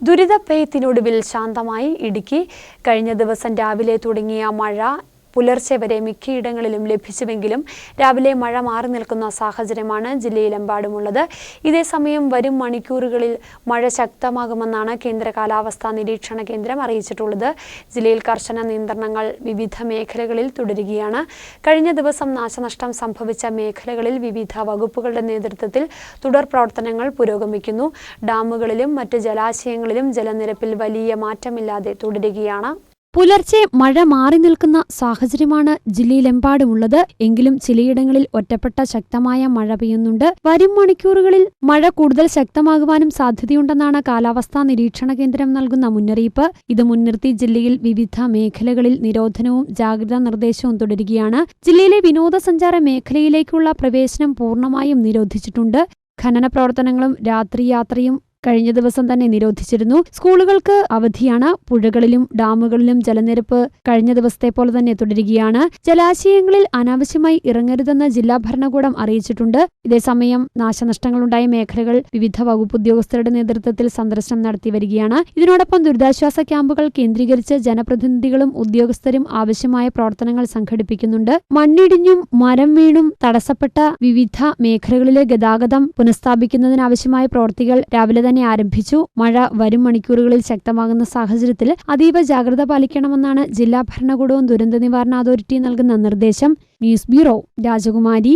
ദുരിതപ്പെയ്ത്തിനൊടുവിൽ ശാന്തമായി ഇടുക്കി. കഴിഞ്ഞ ദിവസം രാവിലെ തുടങ്ങിയ മഴ പുലർച്ചെ വരെ മിക്കയിടങ്ങളിലും ലഭിച്ചുവെങ്കിലും രാവിലെ മഴ മാറി നിൽക്കുന്ന സാഹചര്യമാണ് ജില്ലയിലെമ്പാടുമുള്ളത്. ഇതേസമയം വരും മണിക്കൂറുകളിൽ മഴ ശക്തമാകുമെന്നാണ് കേന്ദ്ര കാലാവസ്ഥാ നിരീക്ഷണ കേന്ദ്രം അറിയിച്ചിട്ടുള്ളത്. ജില്ലയിൽ കർശന നിയന്ത്രണങ്ങൾ വിവിധ മേഖലകളിൽ തുടരുകയാണ്. കഴിഞ്ഞ ദിവസം നാശനഷ്ടം സംഭവിച്ച മേഖലകളിൽ വിവിധ വകുപ്പുകളുടെ നേതൃത്വത്തിൽ തുടർ പ്രവർത്തനങ്ങൾ പുരോഗമിക്കുന്നു. ഡാമുകളിലും മറ്റ് ജലാശയങ്ങളിലും ജലനിരപ്പിൽ വലിയ മാറ്റമില്ലാതെ തുടരുകയാണ്. പുലർച്ചെ മഴ മാറി നിൽക്കുന്ന സാഹചര്യമാണ് ജില്ലയിലെമ്പാടുമുള്ളത്. എങ്കിലും ചിലയിടങ്ങളിൽ ഒറ്റപ്പെട്ട ശക്തമായ മഴ പെയ്യുന്നുണ്ട്. വരും മണിക്കൂറുകളിൽ മഴ കൂടുതൽ ശക്തമാകുവാനും സാധ്യതയുണ്ടെന്നാണ് കാലാവസ്ഥാ നിരീക്ഷണ കേന്ദ്രം നൽകുന്ന മുന്നറിയിപ്പ്. ഇത് മുൻനിർത്തി ജില്ലയിൽ വിവിധ മേഖലകളിൽ നിരോധനവും ജാഗ്രതാ നിർദ്ദേശവും തുടരുകയാണ്. ജില്ലയിലെ വിനോദസഞ്ചാര മേഖലയിലേക്കുള്ള പ്രവേശനം പൂർണമായും നിരോധിച്ചിട്ടുണ്ട്. ഖനന പ്രവർത്തനങ്ങളും രാത്രി യാത്രയും കഴിഞ്ഞ ദിവസം തന്നെ നിരോധിച്ചിരുന്നു. സ്കൂളുകൾക്ക് അവധിയാണ്. പുഴകളിലും ഡാമുകളിലും ജലനിരപ്പ് കഴിഞ്ഞ ദിവസത്തെ പോലെ തന്നെ തുടരുകയാണ്. ജലാശയങ്ങളിൽ അനാവശ്യമായി ഇറങ്ങരുതെന്ന് ജില്ലാ ഭരണകൂടം അറിയിച്ചിട്ടുണ്ട്. ഇതേസമയം നാശനഷ്ടങ്ങളുണ്ടായ മേഖലകൾ വിവിധ വകുപ്പ് ഉദ്യോഗസ്ഥരുടെ നേതൃത്വത്തിൽ സന്ദർശനം നടത്തി വരികയാണ്. ഇതിനോടൊപ്പം ദുരിതാശ്വാസ ക്യാമ്പുകൾ കേന്ദ്രീകരിച്ച് ജനപ്രതിനിധികളും ഉദ്യോഗസ്ഥരും ആവശ്യമായ പ്രവർത്തനങ്ങൾ സംഘടിപ്പിക്കുന്നുണ്ട്. മണ്ണിടിഞ്ഞും മരം വീണും തടസ്സപ്പെട്ട വിവിധ മേഖലകളിലെ ഗതാഗതം പുനഃസ്ഥാപിക്കുന്നതിനാവശ്യമായ പ്രവൃത്തികൾ രാവിലെ തന്നെ ആരംഭിച്ചു. മഴ വരും മണിക്കൂറുകളിൽ ശക്തമാകുന്ന സാഹചര്യത്തിൽ അതീവ ജാഗ്രത പാലിക്കണമെന്നാണ് ജില്ലാ ഭരണകൂടവും ദുരന്ത നിവാരണ അതോറിറ്റി നൽകുന്ന നിർദ്ദേശം. ന്യൂസ് ബ്യൂറോ രാജകുമാരി.